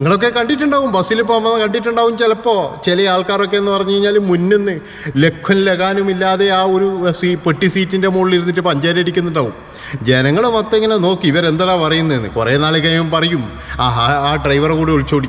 നിങ്ങളൊക്കെ കണ്ടിട്ടുണ്ടാവും ബസ്സിൽ പോകുമ്പോൾ കണ്ടിട്ടുണ്ടാവും ചിലപ്പോൾ ചില ആൾക്കാരൊക്കെ എന്ന് പറഞ്ഞു കഴിഞ്ഞാൽ മുന്നിന്ന് ലഖ്വൻ ലഗാനും ഇല്ലാതെ ആ ഒരു സീ പെട്ടി സീറ്റിന്റെ മുകളിൽ ഇരുന്നിട്ട് പഞ്ചാര അടിക്കുന്നുണ്ടാവും. ജനങ്ങൾ മൊത്തം ഇങ്ങനെ നോക്കി ഇവരെന്താ പറയുന്നതെന്ന് കുറേ നാൾ കഴിയുമ്പോൾ പറയും ആ ആ- ഡ്രൈവറെ കൂടെ ഒളിച്ചോടി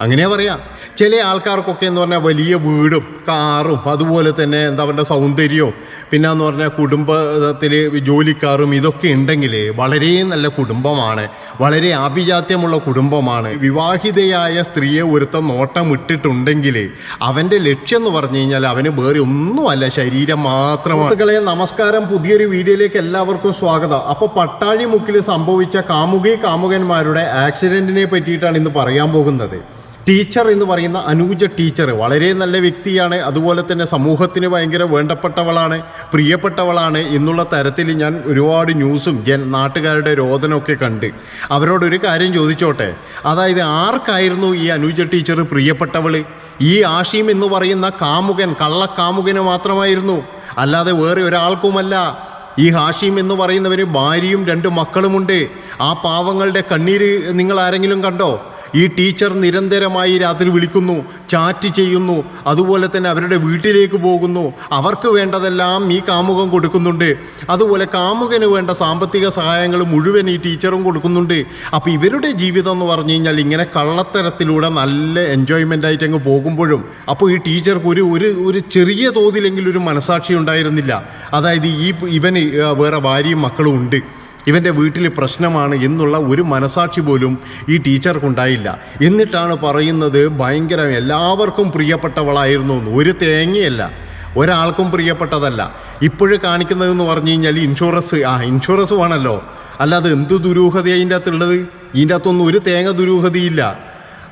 അങ്ങനെ പറയാം. ചില ആൾക്കാർക്കൊക്കെ എന്ന് പറഞ്ഞാൽ വലിയ വീടും കാറും അതുപോലെ തന്നെ എന്താ പറയുക സൗന്ദര്യവും പിന്നെ എന്ന് പറഞ്ഞാൽ കുടുംബത്തിൽ ജോലിക്കാറും ഇതൊക്കെ ഉണ്ടെങ്കിൽ വളരെ നല്ല കുടുംബമാണ്. വളരെ ആഭിജാത്യമുള്ള കുടുംബമാണ്. വിവാഹിതയായ സ്ത്രീയെ ഒരുത്തം നോട്ടം ഇട്ടിട്ടുണ്ടെങ്കിൽ അവന്റെ ലക്ഷ്യം എന്ന് പറഞ്ഞു കഴിഞ്ഞാൽ അവന് വേറെ ഒന്നുമല്ല ശരീരം മാത്രമാണ്. നമസ്കാരം. പുതിയൊരു വീഡിയോയിലേക്ക് എല്ലാവർക്കും സ്വാഗതം. അപ്പോൾ പട്ടാഴി മുക്കിൽ സംഭവിച്ച കാമുകി കാമുകന്മാരുടെ ആക്സിഡന്റിനെ പറ്റിയിട്ടാണ് ഇന്ന് പറയാൻ പോകുന്നത്. ടീച്ചർ എന്ന് പറയുന്ന അനൂജ ടീച്ചർ വളരെ നല്ല വ്യക്തിയാണ്. അതുപോലെ തന്നെ സമൂഹത്തിന് ഭയങ്കര വേണ്ടപ്പെട്ടവളാണ് പ്രിയപ്പെട്ടവളാണ് എന്നുള്ള തരത്തിൽ ഞാൻ ഒരുപാട് ന്യൂസും ജൻ നാട്ടുകാരുടെ രോദനമൊക്കെ കണ്ട്. അവരോടൊരു കാര്യം ചോദിച്ചോട്ടെ? അതായത് ആർക്കായിരുന്നു ഈ അനൂജ ടീച്ചർ പ്രിയപ്പെട്ടവൾ ഈ ആഷിം എന്ന് പറയുന്ന കാമുകൻ കള്ളക്കാമുകന് മാത്രമായിരുന്നു. അല്ലാതെ വേറെ ഒരാൾക്കുമല്ല. ഈ ഹാഷിം എന്ന് പറയുന്നവന് ഭാര്യയും രണ്ട് മക്കളുമുണ്ട്. ആ പാവങ്ങളുടെ കണ്ണീര് നിങ്ങൾ ആരെങ്കിലും കണ്ടോ? ഈ ടീച്ചർ നിരന്തരമായി രാത്രി വിളിക്കുന്നു ചാറ്റ് ചെയ്യുന്നു അതുപോലെ തന്നെ അവരുടെ വീട്ടിലേക്ക് പോകുന്നു. അവർക്ക് വേണ്ടതെല്ലാം ഈ കാമുകം കൊടുക്കുന്നുണ്ട്. അതുപോലെ കാമുകന് വേണ്ട സാമ്പത്തിക സഹായങ്ങൾ മുഴുവൻ ഈ ടീച്ചറും കൊടുക്കുന്നുണ്ട്. അപ്പോൾ ഇവരുടെ ജീവിതം എന്ന് പറഞ്ഞു കഴിഞ്ഞാൽ ഇങ്ങനെ കള്ളത്തരത്തിലൂടെ നല്ല എൻജോയ്മെന്റ് ആയിട്ട് അങ്ങ് പോകുമ്പോഴും അപ്പോൾ ഈ ടീച്ചർക്ക് ഒരു ഒരു ഒരു ചെറിയ തോതിലെങ്കിലും ഒരു മനസാക്ഷി ഉണ്ടായിരുന്നില്ല. അതായത് ഈ ഇവന് വേറെ ഭാര്യയും മക്കളും ഉണ്ട്. ഇവന്റെ വീട്ടിൽ പ്രശ്നമാണ് എന്നുള്ള ഒരു മനസാക്ഷി പോലും ഈ ടീച്ചർക്കുണ്ടായില്ല. എന്നിട്ടാണ് പറയുന്നത് ഭയങ്കര എല്ലാവർക്കും പ്രിയപ്പെട്ടവളായിരുന്നു ഒരു തേങ്ങയല്ല. ഒരാൾക്കും പ്രിയപ്പെട്ടതല്ല. ഇപ്പോഴും കാണിക്കുന്നതെന്ന് പറഞ്ഞു കഴിഞ്ഞാൽ ഇൻഷുറൻസ് ആ ഇൻഷുറൻസ് വേണമല്ലോ അല്ലാതെ എന്ത് ദുരൂഹതയാണ് അതിന്റെ അകത്തുള്ളത്? ഇതിന്റെ അകത്തൊന്നും ഒരു തേങ്ങ ദുരൂഹതയില്ല.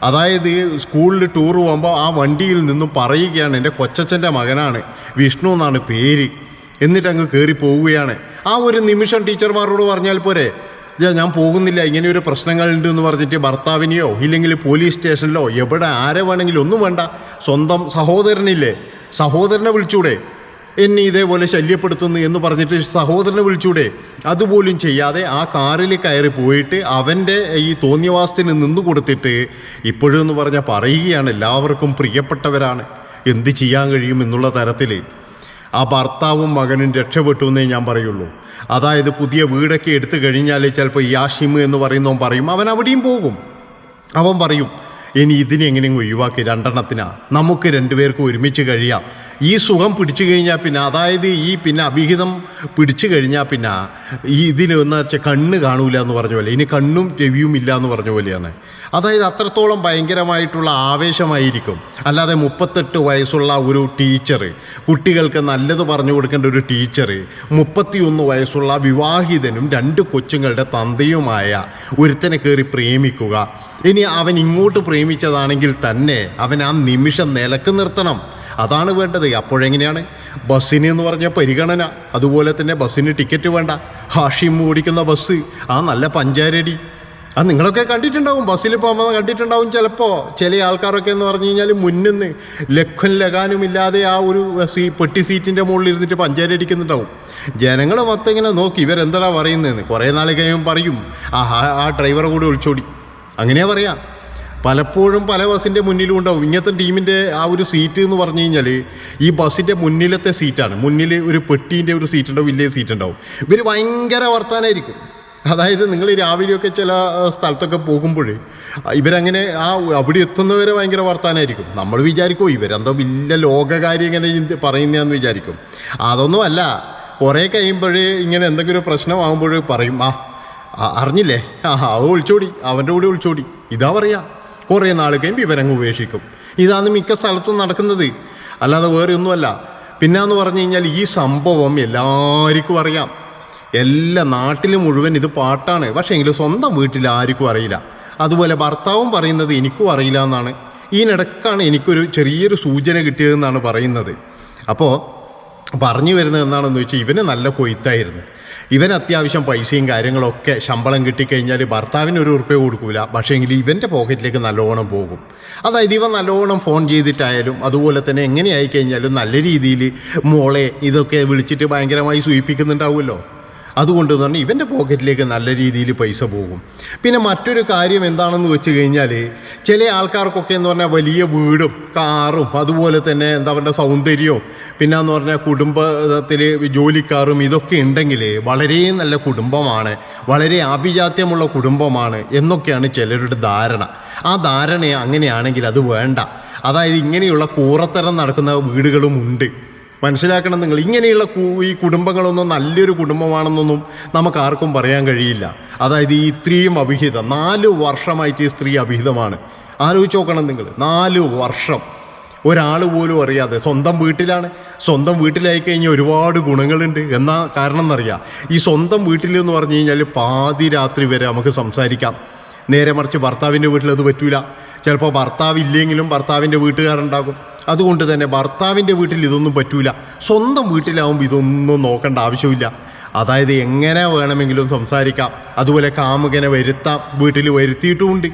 അതായത് സ്കൂളിൽ ടൂർ പോകുമ്പോൾ ആ വണ്ടിയിൽ നിന്നും പറയുകയാണ് എന്റെ കൊച്ചച്ഛന്റെ മകനാണ്. വിഷ്ണു എന്നാണ് പേര്. എന്നിട്ട് അങ്ങ് കയറി പോവുകയാണ്. ആ ഒരു നിമിഷം ടീച്ചർമാരോട് പറഞ്ഞാൽ പോരെ? "ഇതാ ഞാൻ പോകുന്നില്ല ഇങ്ങനെ ഒരു പ്രശ്നങ്ങളുണ്ട് എന്ന് പറഞ്ഞിട്ട് ഭർത്താവിനെയോ ഇല്ലെങ്കിൽ പോലീസ് സ്റ്റേഷനിലോ എവിടെ ആരെ വേണമെങ്കിലും ഒന്നും വേണ്ട. സ്വന്തം സഹോദരനില്ലേ? സഹോദരനെ വിളിച്ചൂടെ? എന്നെ ഇതേപോലെ ശല്യപ്പെടുത്തുന്നു എന്ന് പറഞ്ഞിട്ട് സഹോദരനെ വിളിച്ചൂടെ? അതുപോലും ചെയ്യാതെ ആ കാറിൽ കയറി പോയിട്ട് അവന്റെ ഈ തോന്നിയവാസത്തിന് നിന്ന് കൊടുത്തിട്ട് ഇപ്പോഴും എന്ന് പറഞ്ഞാൽ പറയുകയാണ് എല്ലാവർക്കും പ്രിയപ്പെട്ടവരാണ്. എന്ത് ചെയ്യാൻ കഴിയും എന്നുള്ള തരത്തിൽ. ആ ഭർത്താവും മകനും രക്ഷപ്പെട്ടു എന്നേ ഞാൻ പറയുള്ളൂ. അതായത് പുതിയ വീടൊക്കെ എടുത്തു കഴിഞ്ഞാൽ ചിലപ്പോൾ ഈ ആഷിമ് എന്ന് പറയുന്നവൻ പറയും അവൻ അവിടെയും പോകും. അവൻ പറയും ഇനി ഇതിനെ എങ്ങനെയും ഒഴിവാക്കി രണ്ടെണ്ണത്തിനാ. നമുക്ക് രണ്ടുപേർക്കും ഒരുമിച്ച് കഴിയാം. ഈ സുഖം പിടിച്ചു കഴിഞ്ഞാൽ പിന്നെ അതായത് ഈ പിന്നെ അഭിഹിതം പിടിച്ചു കഴിഞ്ഞാൽ പിന്നെ ഈ ഇതിന് എന്ന് വെച്ചാൽ കണ്ണ് കാണൂല എന്ന് പറഞ്ഞ പോലെ ഇനി കണ്ണും ചെവിയും ഇല്ല എന്ന് പറഞ്ഞ പോലെയാണ്. അതായത് അത്രത്തോളം ഭയങ്കരമായിട്ടുള്ള ആവേശമായിരിക്കും. അല്ലാതെ മുപ്പത്തെട്ട് വയസ്സുള്ള ഒരു ടീച്ചർ കുട്ടികൾക്ക് നല്ലത് പറഞ്ഞു കൊടുക്കേണ്ട ഒരു ടീച്ചർ മുപ്പത്തിയൊന്ന് വയസ്സുള്ള വിവാഹിതനും രണ്ട് കൊച്ചുങ്ങളുടെ തന്തയുമായ ഒരുത്തനെ കയറി പ്രേമിക്കുക. ഇനി അവൻ ഇങ്ങോട്ട് പ്രേമിച്ചതാണെങ്കിൽ തന്നെ അവൻ ആ നിമിഷം നിലയ്ക്ക് നിർത്തണം. അതാണ് വേണ്ടത്. അപ്പോഴെങ്ങനെയാണ്? ബസ്സിന് എന്ന് പറഞ്ഞ പരിഗണന. അതുപോലെ തന്നെ ബസ്സിന് ടിക്കറ്റ് വേണ്ട. ഹാഷിം ഓടിക്കുന്ന ബസ്. ആ നല്ല പഞ്ചാരടി. ആ നിങ്ങളൊക്കെ കണ്ടിട്ടുണ്ടാവും. ബസ്സിൽ പോകുമ്പോൾ കണ്ടിട്ടുണ്ടാവും ചിലപ്പോൾ ചില ആൾക്കാരൊക്കെ എന്ന് പറഞ്ഞു കഴിഞ്ഞാൽ മുന്നിന്ന് ലഖ്വൻ ലഗാനും ഇല്ലാതെ ആ ഒരു സീ പെട്ടി സീറ്റിന്റെ മുകളിൽ ഇരുന്നിട്ട് പഞ്ചാരടിക്കുന്നുണ്ടാവും ജനങ്ങൾ മൊത്തം ഇങ്ങനെ നോക്കി. ഇവരെന്താ പറയുന്നതെന്ന് കുറേ നാൾ കഴിയുമ്പോൾ പറയും. ആ- ആ ഡ്രൈവറെ കൂടെ ഒളിച്ചോടി. അങ്ങനെയാ പറയാം. പലപ്പോഴും പല ബസ്സിന്റെ മുന്നിലും ഉണ്ടാവും. ഇങ്ങനത്തെ ടീമിന്റെ ആ ഒരു സീറ്റ് എന്ന് പറഞ്ഞു കഴിഞ്ഞാൽ ഈ ബസ്സിന്റെ മുന്നിലത്തെ സീറ്റാണ് മുന്നിൽ ഒരു പെട്ടീന്റെ ഒരു സീറ്റ് ഉണ്ടാവും വലിയ സീറ്റ് ഉണ്ടാവും. ഇവർ ഭയങ്കര വർത്താനായിരിക്കും. അതായത് നിങ്ങൾ രാവിലെയൊക്കെ ചില സ്ഥലത്തൊക്കെ പോകുമ്പോൾ ഇവരങ്ങനെ ആ അവിടെ എത്തുന്നവരെ ഭയങ്കര വർത്താനായിരിക്കും. നമ്മൾ വിചാരിക്കും ഇവരെന്തോ വലിയ ലോകകാര്യം ഇങ്ങനെ പറയുന്നതെന്ന് വിചാരിക്കും. അതൊന്നും അല്ല കുറേ കഴിയുമ്പോഴേ ഇങ്ങനെ എന്തെങ്കിലും ഒരു പ്രശ്നമാകുമ്പോൾ പറയും ആ അറിഞ്ഞില്ലേ? ആ അത് ഒളിച്ചോടി. അവന്റെ കൂടെ ഒളിച്ചോടി. ഇതാ പറയാ. കുറേ നാൾ കഴിയുമ്പോൾ ഇവരങ്ങ് ഉപേക്ഷിക്കും. ഇതാണ് മിക്ക സ്ഥലത്തും നടക്കുന്നത്. അല്ലാതെ വേറെ ഒന്നുമല്ല പിന്നെന്ന് പറഞ്ഞു കഴിഞ്ഞാൽ ഈ സംഭവം എല്ലാവർക്കും അറിയാം. എല്ലാ നാട്ടിലും മുഴുവൻ ഇത് പാട്ടാണ്. പക്ഷേ എങ്കിലും സ്വന്തം വീട്ടിൽ ആർക്കും അറിയില്ല. അതുപോലെ ഭർത്താവും പറയുന്നത് എനിക്കും അറിയില്ല എന്നാണ്. ഈയിടക്കാണ് എനിക്കൊരു ചെറിയൊരു സൂചന കിട്ടിയതെന്നാണ് പറയുന്നത്. അപ്പോൾ പറഞ്ഞു വരുന്നത് എന്താണെന്ന് വെച്ചാൽ ഇവന് നല്ല കൊയ്ത്തായിരുന്നു. ഇവൻ അത്യാവശ്യം പൈസയും കാര്യങ്ങളൊക്കെ ശമ്പളം കിട്ടിക്കഴിഞ്ഞാൽ ഭർത്താവിന് ഒരു ഉറുപ്പ്യ കൊടുക്കൂല. പക്ഷേങ്കിൽ ഇവന്റെ പോക്കറ്റിലേക്ക് നല്ലോണം പോകും. അതായത് ഇവ നല്ലോണം ഫോൺ ചെയ്തിട്ടായാലും അതുപോലെ തന്നെ എങ്ങനെയായി കഴിഞ്ഞാലും നല്ല രീതിയിൽ മോളെ ഇതൊക്കെ വിളിച്ചിട്ട് ഭയങ്കരമായി സൂചിപ്പിക്കുന്നുണ്ടാവുമല്ലോ അതുകൊണ്ട് തന്നെ ഇവന്റെ പോക്കറ്റിലേക്ക് നല്ല രീതിയിൽ പൈസ പോകും. പിന്നെ മറ്റൊരു കാര്യം എന്താണെന്ന് വെച്ച് കഴിഞ്ഞാൽ ചില ആൾക്കാർക്കൊക്കെ എന്ന് പറഞ്ഞാൽ വലിയ വീടും കാറും അതുപോലെ തന്നെ എന്താ പറയുക സൗന്ദര്യവും പിന്നെ എന്ന് പറഞ്ഞാൽ കുടുംബത്തിൽ ജോലിക്കാറും ഇതൊക്കെ ഉണ്ടെങ്കിൽ വളരെ നല്ല കുടുംബമാണ് വളരെ ആഭിജാത്യമുള്ള കുടുംബമാണ് എന്നൊക്കെയാണ് ചിലരുടെ ധാരണ. ആ ധാരണ അങ്ങനെയാണെങ്കിൽ അത് വേണ്ട. അതായത് ഇങ്ങനെയുള്ള കൂറത്തരം നടക്കുന്ന വീടുകളും ഉണ്ട്. മനസ്സിലാക്കണം നിങ്ങൾ. ഇങ്ങനെയുള്ള ഈ കുടുംബങ്ങളൊന്നും നല്ലൊരു കുടുംബമാണെന്നൊന്നും നമുക്ക് ആർക്കും പറയാൻ കഴിയില്ല. അതായത് ഈ ഇത്രയും അഭിഹിതം നാല് വർഷമായിട്ട് ഈ സ്ത്രീ അഭിഹിതമാണ് ആലോചിച്ച് നോക്കണം നിങ്ങൾ. നാല് വർഷം. ഒരാൾ പോലും അറിയാതെ സ്വന്തം വീട്ടിലാണ്. സ്വന്തം വീട്ടിലായി കഴിഞ്ഞാൽ ഒരുപാട് ഗുണങ്ങളുണ്ട്. എന്നാ കാരണം എന്നറിയാം ഈ സ്വന്തം വീട്ടിൽ എന്ന് പറഞ്ഞു കഴിഞ്ഞാൽ പാതി രാത്രി വരെ നമുക്ക് സംസാരിക്കാം. നേരെ മറിച്ച് ഭർത്താവിന്റെ വീട്ടിൽ അത് പറ്റൂല. ചിലപ്പോൾ ഭർത്താവ് ഇല്ലെങ്കിലും ഭർത്താവിന്റെ വീട്ടുകാരുണ്ടാകും. അതുകൊണ്ട് തന്നെ ഭർത്താവിന്റെ വീട്ടിൽ ഇതൊന്നും പറ്റൂല. സ്വന്തം വീട്ടിലാവുമ്പോൾ ഇതൊന്നും നോക്കേണ്ട ആവശ്യമില്ല. അതായത് എങ്ങനെ വേണമെങ്കിലും സംസാരിക്കാം. അതുപോലെ കാമുകനെ വരുത്താം. വീട്ടിൽ വരുത്തിയിട്ടുമുണ്ട്.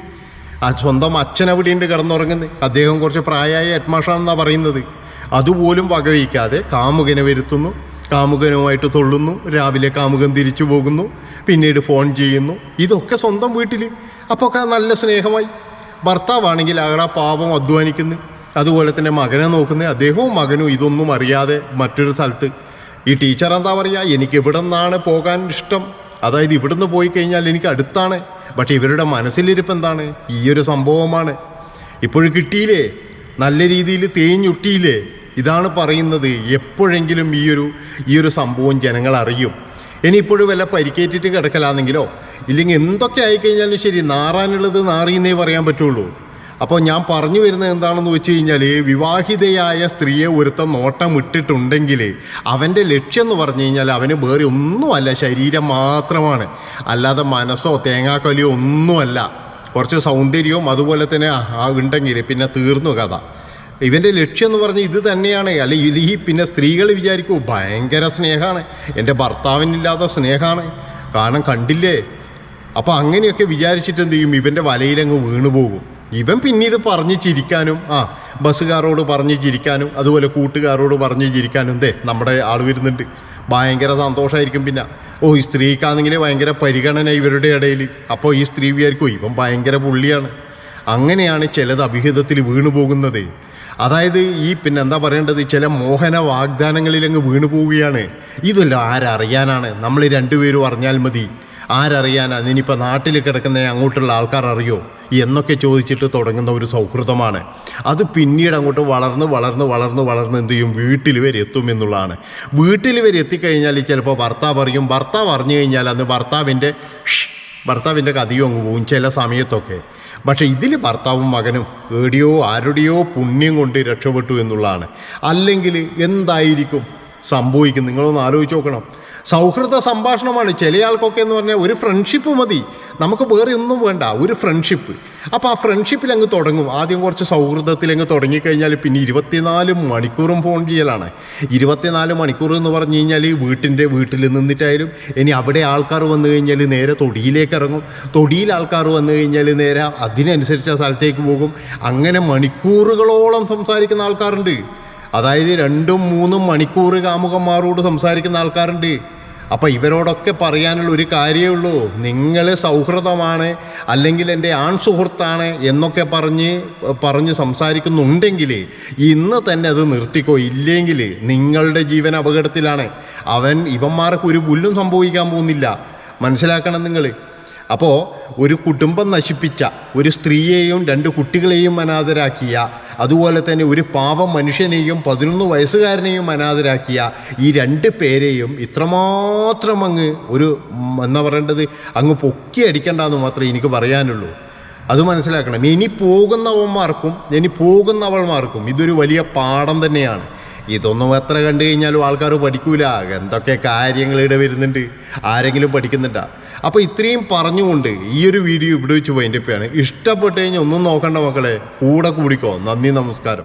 ആ സ്വന്തം അച്ഛൻ അവിടെയുണ്ട് കിടന്നുറങ്ങുന്നത്? അദ്ദേഹം കുറച്ച് പ്രായമായ ഹെഡ്മാഷാണെന്നാണ് പറയുന്നത്. അതുപോലും വകവയ്ക്കാതെ കാമുകനെ വരുത്തുന്നു. കാമുകനുമായിട്ട് തൊള്ളുന്നു. രാവിലെ കാമുകൻ തിരിച്ചു പോകുന്നു. പിന്നീട് ഫോൺ ചെയ്യുന്നു. ഇതൊക്കെ സ്വന്തം വീട്ടിൽ അപ്പോൾ നല്ല സ്നേഹമായി. ഭർത്താവാണെങ്കിൽ അയാൾ ആ പാപം അധ്വാനിക്കുന്നു. അതുപോലെ തന്നെ മകനെ നോക്കുന്നത് അദ്ദേഹവും മകനും ഇതൊന്നും അറിയാതെ മറ്റൊരു സ്ഥലത്ത്. ഈ ടീച്ചർ എന്താ പറയുക എനിക്ക് ഇവിടെ നിന്നാണ് പോകാൻ ഇഷ്ടം. അതായത് ഇവിടുന്ന് പോയി കഴിഞ്ഞാൽ എനിക്ക് അടുത്താണ്. പക്ഷേ ഇവരുടെ മനസ്സിലിരിപ്പ് എന്താണ്? ഈ ഒരു സംഭവമാണ്. ഇപ്പോഴും കിട്ടിയില്ലേ? നല്ല രീതിയിൽ തേഞ്ഞൊട്ടിയില്ലേ? ഇതാണ് പറയുന്നത്. എപ്പോഴെങ്കിലും ഈ ഒരു ഈ ഒരു സംഭവം ജനങ്ങൾ അറിയും. ഇനി ഇപ്പോഴും വല്ല പരിക്കേറ്റിട്ട് കിടക്കലാണെങ്കിലോ ഇല്ലെങ്കിൽ എന്തൊക്കെ ആയിക്കഴിഞ്ഞാലും ശരി നാറാനുള്ളത് നാറിയെന്നേ പറയാൻ പറ്റുള്ളൂ. അപ്പോൾ ഞാൻ പറഞ്ഞു വരുന്നത് എന്താണെന്ന് വെച്ച് കഴിഞ്ഞാൽ വിവാഹിതയായ സ്ത്രീയെ ഒരുത്തം നോട്ടം ഇട്ടിട്ടുണ്ടെങ്കിൽ അവന്റെ ലക്ഷ്യം എന്ന് പറഞ്ഞു കഴിഞ്ഞാൽ അവന് വേറെ ഒന്നുമല്ല ശരീരം മാത്രമാണ്. അല്ലാതെ മനസ്സോ തേങ്ങാക്കൊലിയോ ഒന്നുമല്ല. കുറച്ച് സൗന്ദര്യവും അതുപോലെ തന്നെ ഉണ്ടെങ്കിൽ പിന്നെ തീർന്നു കഥ. ഇവന്റെ ലക്ഷ്യം എന്ന് പറഞ്ഞാൽ ഇത് തന്നെയാണ്. അല്ല ഇത് പിന്നെ സ്ത്രീകൾ വിചാരിക്കൂ ഭയങ്കര സ്നേഹമാണ് എന്റെ ഭർത്താവിനില്ലാത്ത സ്നേഹമാണ് കാരണം കണ്ടില്ലേ? അപ്പോൾ അങ്ങനെയൊക്കെ വിചാരിച്ചിട്ട് എന്ത് ചെയ്യും? ഇവന്റെ വലയിലങ്ങ് വീണു പോകും. ഇവൻ പിന്നെ ഇത് പറഞ്ഞ് ചിരിക്കാനും ആ ബസ്സുകാരോട് പറഞ്ഞ് ചിരിക്കാനും അതുപോലെ കൂട്ടുകാരോട് പറഞ്ഞ് ചിരിക്കാനും ദേ നമ്മുടെ ആൾ വരുന്നുണ്ട്. ഭയങ്കര സന്തോഷമായിരിക്കും പിന്നെ. ഓ ഈ സ്ത്രീക്കാണെങ്കിൽ ഭയങ്കര പരിഗണന ഇവരുടെ ഇടയിൽ അപ്പോൾ ഈ സ്ത്രീ വിചാരിക്കും ഇവൻ ഭയങ്കര പുള്ളിയാണ്. അങ്ങനെയാണ് ചിലത് അഭിഹിതത്തിൽ വീണു പോകുന്നത്. അതായത് ഈ പിന്നെ എന്താ പറയേണ്ടത്? ചില മോഹന വാഗ്ദാനങ്ങളിൽ അങ്ങ് വീണു പോവുകയാണ്. ഇതല്ല ആരറിയാനാണ്? നമ്മൾ രണ്ടുപേരും അറിഞ്ഞാൽ മതി. ആരറിയാനാ? ഇനിയിപ്പോൾ നാട്ടിൽ കിടക്കുന്ന അങ്ങോട്ടുള്ള ആൾക്കാർ അറിയോ? എന്നൊക്കെ ചോദിച്ചിട്ട് തുടങ്ങുന്ന ഒരു സൗഹൃദമാണ്. അത് പിന്നീട് അങ്ങോട്ട് വളർന്ന് വളർന്ന് വളർന്ന് വളർന്ന് എന്ത് ചെയ്യും? വീട്ടിൽ വരെ എത്തും എന്നുള്ളതാണ്. വീട്ടിൽ വരെ എത്തിക്കഴിഞ്ഞാൽ ചിലപ്പോൾ ഭർത്താവ് അറിയും. ഭർത്താവ് അറിഞ്ഞു കഴിഞ്ഞാൽ അന്ന് ഭർത്താവിന്റെ ഭർത്താവിന്റെ കഥയും അങ്ങ് പോകും ചില സമയത്തൊക്കെ. പക്ഷേ ഇതിൽ ഭർത്താവും മകനും എവിടെയോ ആരുടെയോ പുണ്യം കൊണ്ട് രക്ഷപ്പെട്ടു എന്നുള്ളതാണ്. അല്ലെങ്കിൽ എന്തായിരിക്കും? സംഭവിക്കും. നിങ്ങളൊന്ന് ആലോചിച്ച് നോക്കണം. സൗഹൃദ സംഭാഷണമാണ് ചില ആൾക്കൊക്കെ എന്ന് പറഞ്ഞാൽ ഒരു ഫ്രണ്ട്ഷിപ്പ് മതി. നമുക്ക് വേറെ ഒന്നും വേണ്ട ഒരു ഫ്രണ്ട്ഷിപ്പ് അപ്പോൾ ആ ഫ്രണ്ട്ഷിപ്പിൽ അങ്ങ് തുടങ്ങും. ആദ്യം കുറച്ച് സൗഹൃദത്തിൽ അങ്ങ് തുടങ്ങിക്കഴിഞ്ഞാൽ പിന്നെ ഇരുപത്തിനാല് മണിക്കൂറും ഫോൺ ചെയ്യലാണ്. ഇരുപത്തിനാല് മണിക്കൂർ എന്ന് പറഞ്ഞു കഴിഞ്ഞാൽ വീട്ടിന്റെ വീട്ടിൽ നിന്നിട്ടായാലും ഇനി അവിടെ ആൾക്കാർ വന്നു കഴിഞ്ഞാൽ നേരെ തൊടിയിലേക്ക് ഇറങ്ങും. തൊടിയിൽ ആൾക്കാർ വന്നു കഴിഞ്ഞാൽ നേരെ അതിനനുസരിച്ച സ്ഥലത്തേക്ക് പോകും. അങ്ങനെ മണിക്കൂറുകളോളം സംസാരിക്കുന്ന ആൾക്കാരുണ്ട്. അതായത് രണ്ടും മൂന്നും മണിക്കൂർ കാമുകന്മാരോട് സംസാരിക്കുന്ന ആൾക്കാരുണ്ട്. അപ്പം ഇവരോടൊക്കെ പറയാനുള്ള ഒരു കാര്യമേ ഉള്ളൂ. നിങ്ങൾ സൗഹൃദമാണ് അല്ലെങ്കിൽ എന്റെ ആൺ സുഹൃത്താണ് എന്നൊക്കെ പറഞ്ഞ് പറഞ്ഞ് സംസാരിക്കുന്നുണ്ടെങ്കിൽ ഇന്ന് തന്നെ അത് നിർത്തിക്കോ. ഇല്ലെങ്കിൽ നിങ്ങളുടെ ജീവൻ അപകടത്തിലാണ്. അവൻ ഇവന്മാർക്ക് ഒരു പുല്ലും സംഭവിക്കാൻ പോകുന്നില്ല. മനസ്സിലാക്കണം നിങ്ങൾ അപ്പോൾ ഒരു കുടുംബം നശിപ്പിച്ച ഒരു സ്ത്രീയെയും രണ്ട് കുട്ടികളെയും അനാഥരാക്കിയ അതുപോലെ തന്നെ ഒരു പാവം മനുഷ്യനെയും പതിനൊന്ന് വയസ്സുകാരനെയും അനാഥരാക്കിയ ഈ രണ്ട് പേരെയും ഇത്രമാത്രം അങ്ങ് ഒരു എന്താ പറയേണ്ടത് അങ്ങ് പൊക്കി അടിക്കേണ്ടെന്ന് മാത്രമേ എനിക്ക് പറയാനുള്ളൂ. അത് മനസ്സിലാക്കണം. ഇനി പോകുന്നവന്മാർക്കും ഇനി പോകുന്നവന്മാർക്കും ഇതൊരു വലിയ പാഠം തന്നെയാണ്. ഇതൊന്നും എത്ര കണ്ടു കഴിഞ്ഞാലും ആൾക്കാർ പഠിക്കൂല. എന്തൊക്കെ കാര്യങ്ങൾ ഇവിടെ വരുന്നുണ്ട്? ആരെങ്കിലും പഠിക്കുന്നുണ്ടാ? അപ്പോൾ ഇത്രയും പറഞ്ഞുകൊണ്ട് ഈ ഒരു വീഡിയോ ഇവിടെ വെച്ച് വൈൻഡപ്പാണ് ഇഷ്ടപ്പെട്ട് കഴിഞ്ഞാൽ ഒന്നും നോക്കണ്ട മക്കളെ. കൂടെ കൂടിക്കോ. നന്ദി നമസ്കാരം.